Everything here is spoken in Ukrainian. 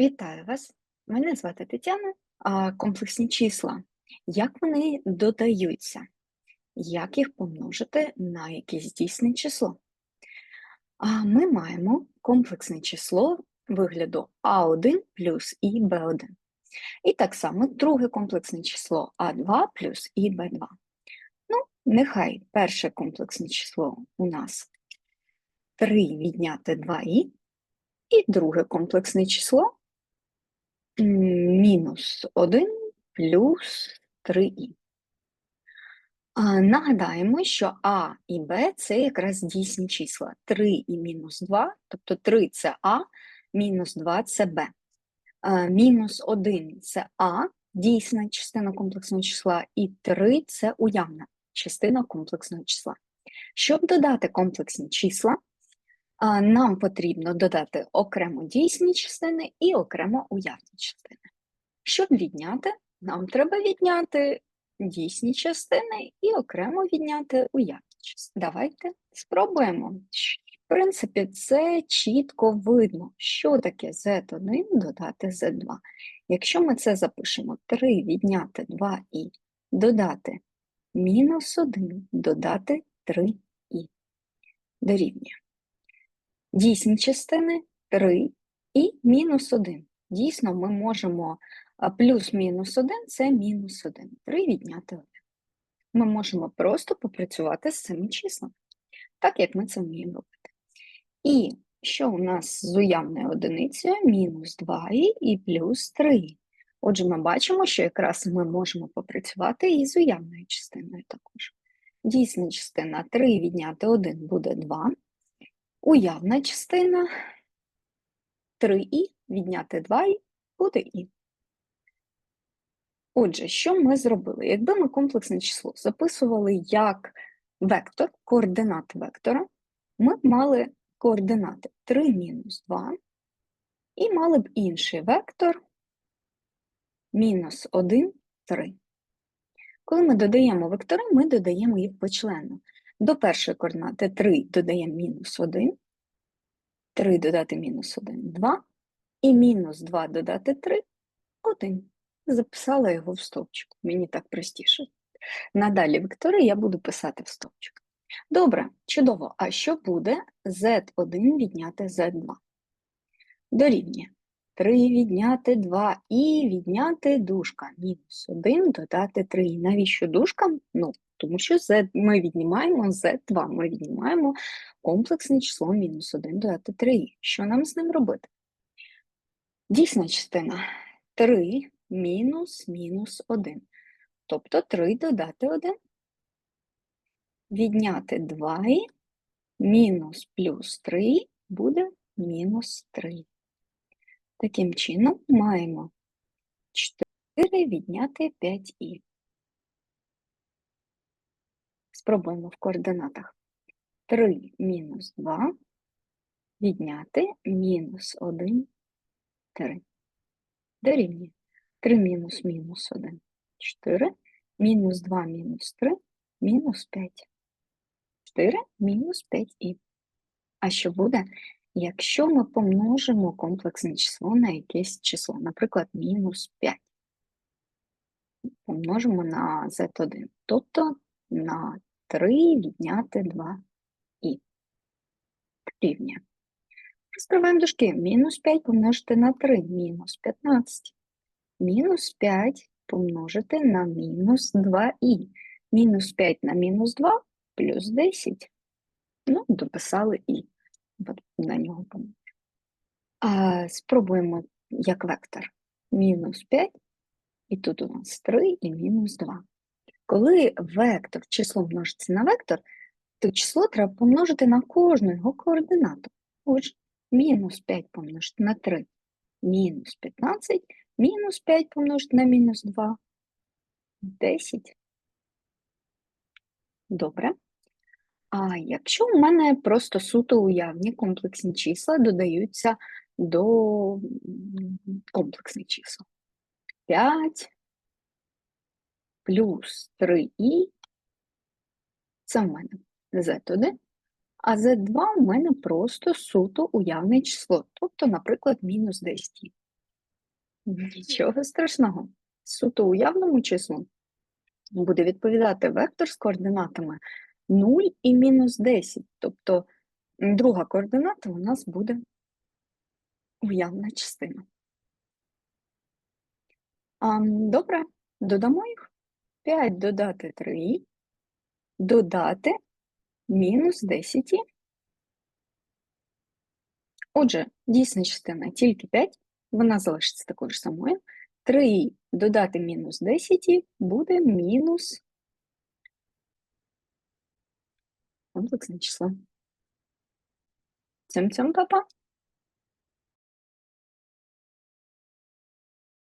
Вітаю вас! Мене звати Тетяна. А комплексні числа. Як вони додаються? Як їх помножити на якесь дійсне число? А Ми маємо комплексне число вигляду А1 плюс і Б1. І так само друге комплексне число А2 плюс і Б2. Ну, нехай перше комплексне число у нас 3 відняти 2і, і друге комплексне число мінус 1 плюс 3і. Нагадаємо, що А і Б це якраз дійсні числа. 3 і мінус 2, тобто 3 це А, мінус 2 це Б. Мінус 1 це А, дійсна частина комплексного числа, і 3 це уявна частина комплексного числа. Щоб додати комплексні числа, нам потрібно додати окремо дійсні частини і окремо уявні частини. Щоб відняти, нам треба відняти дійсні частини і окремо відняти уявні частини. Давайте спробуємо. В принципі, це чітко видно, що таке z1 додати z2. Якщо ми це запишемо 3 відняти 2 і додати мінус 1 додати 3 і дорівнює. Дійсні частини 3 і мінус 1. Дійсно, ми можемо плюс-мінус 1 це мінус 1. 3 відняти 1. Ми можемо просто попрацювати з цими числами, так як ми це вміємо робити. І що у нас з уявною одиницею? Мінус 2 і плюс 3. Отже, ми бачимо, що якраз ми можемо попрацювати і з уявною частиною також. Дійсна частина 3 відняти 1 буде 2. Уявна частина 3і відняти 2і буде і. Отже, що ми зробили? Якби ми комплексне число записували як вектор, координат вектора, ми б мали координати 3 мінус 2, і мали б інший вектор мінус 1, 3. Коли ми додаємо вектори, ми додаємо їх почленно. До першої координати 3 додаємо мінус 1, 3 додати мінус 1 2, і мінус 2 додати 3 1. Записала його в стовпчик. Мені так простіше. Надалі вектори я буду писати в стовпчик. Добре, чудово. А що буде z1 відняти z2? Дорівнює. 3 відняти 2 і відняти дужка. Мінус 1 додати 3. Навіщо дужка? Ну, тому що z ми віднімаємо z2, ми віднімаємо комплексне число мінус 1 додати 3. Що нам з ним робити? Дійсна частина 3 мінус мінус 1. Тобто 3 додати 1. Відняти 2 мінус плюс 3 буде мінус 3. Таким чином маємо 4 відняти 5і. Спробуємо в координатах. 3 мінус 2 відняти мінус 1, 3. Дорівнює. 3 мінус мінус 1, 4, мінус 2 мінус 3, мінус 5. 4 мінус 5і. А що буде, якщо ми помножимо комплексне число на якесь число, наприклад, мінус 5? Помножимо на z1, тобто на 3 відняти 2 і рівня. Розкриваємо дужки. Мінус 5 помножити на 3, мінус 15. Мінус 5 помножити на мінус 2і. Мінус 5 на мінус 2 плюс 10. Ну, дописали і. На нього помножимо. А Спробуємо як вектор. Мінус 5, і тут у нас 3 і мінус 2. Коли вектор число множиться на вектор, то число треба помножити на кожну його координату. Отже, мінус 5 помножити на 3, мінус 15, мінус 5 помножити на мінус 2, 10. Добре. А якщо у мене просто суто уявні комплексні числа додаються до комплексних чисел. 5 плюс 3і, це в мене z1, а z2 у мене просто суто уявне число, тобто, наприклад, мінус 10. Нічого страшного. Суто уявному числу буде відповідати вектор з координатами 0 і мінус 10. Тобто друга координата у нас буде уявна частина. Добре, додамо їх. 5 додати 3, додати мінус 10. Отже, дійсна частина тільки 5, вона залишиться такою ж самою. 3 додати мінус 10 буде мінус комплексне число. Цим-цим, папа.